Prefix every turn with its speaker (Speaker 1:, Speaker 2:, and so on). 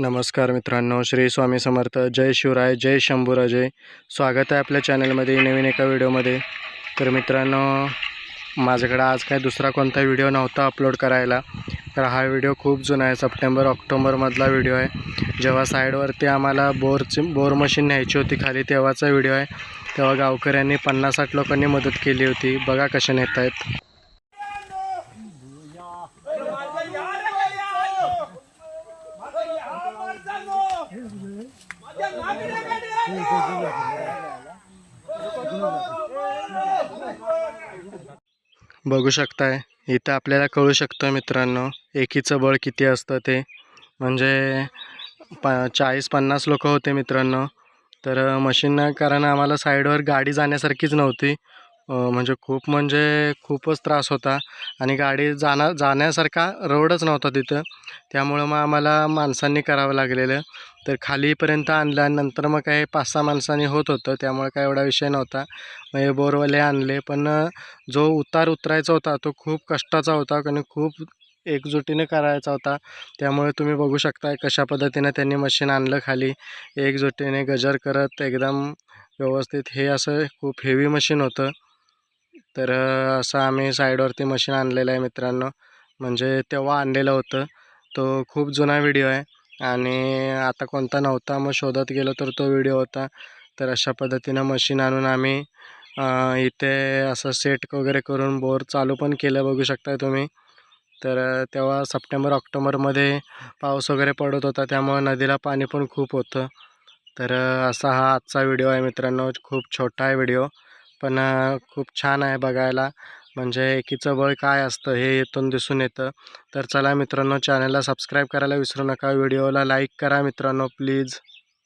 Speaker 1: नमस्कार मित्रांनो श्री स्वामी समर्थ जय शिवराय जय शंभूराजय स्वागत आहे आपल्या चॅनलमध्ये नवीन एका व्हिडिओमध्ये. तर मित्रांनो माझ्याकडे आज काय दुसरा कोणता व्हिडिओ नव्हता अपलोड करायला. तर हा व्हिडिओ खूप जुना आहे सप्टेंबर ऑक्टोबरमधला व्हिडिओ आहे. जेव्हा साईडवरती आम्हाला बोरची बोर मशीन न्यायची होती खाली तेव्हाचा व्हिडिओ आहे. तेव्हा गावकऱ्यांनी पन्नास साठ लोकांनी मदत केली होती. बघा कशा नेत आहेत बघू शकताय इथं आपल्याला कळू शकतं मित्रांनो एकीचं बळ किती असतं ते. म्हणजे प चाळीस पन्नास लोक होते मित्रांनो. तर मशीन कारण आम्हाला साईडवर गाडी जाण्यासारखीच नव्हती. म्हणजे खूप म्हणजे खूपच त्रास होता. आणि गाडी जाणार जाण्यासारखा रोडच नव्हता तिथं. त्यामुळं मग आम्हाला माणसांनी करावं लागलेलं. तर खालीपर्यंत आणलं आणि नंतर मग काही पाच सहा माणसांनी होत होतं. त्यामुळे काय एवढा विषय नव्हता. मग हे बोरवाले आणले. पण जो उतार उतरायचा होता तो खूप कष्टाचा होता कारण खूप एकजुटीने करायचा होता. त्यामुळे तुम्ही बघू शकता कशा पद्धतीने त्यांनी मशीन आणलं खाली. एकजुटीने गजर करत एकदम व्यवस्थित. हे असं खूप हेवी मशीन होतं. तर असं आम्ही साईडवरती मशीन आणलेलं आहे मित्रांनो. म्हणजे तेव्हा आणलेलं होतं. तो खूप जुना व्हिडिओ आहे आणि आता कोणता नव्हता मग शोधत गेलो तर तो व्हिडिओ होता. तर अशा पद्धतीनं मशीन आणून आम्ही इथे असं सेट वगैरे करून बोर चालू पण केलं बघू शकता तुम्ही. तर तेव्हा सप्टेंबर ऑक्टोबरमध्ये पाऊस वगैरे पडत होता त्यामुळं नदीला पाणी पण खूप होतं. तर असा हा आजचा व्हिडिओ आहे मित्रांनो. खूप छोटा आहे व्हिडिओ. पण खूप छान आहे बघायला. म्हणजे एकीचं बळ काय असतं हे इथून दिसून येतं. तर चला मित्रांनो चॅनलला सबस्क्राईब करायला विसरू नका. व्हिडिओला लाईक करा मित्रांनो प्लीज.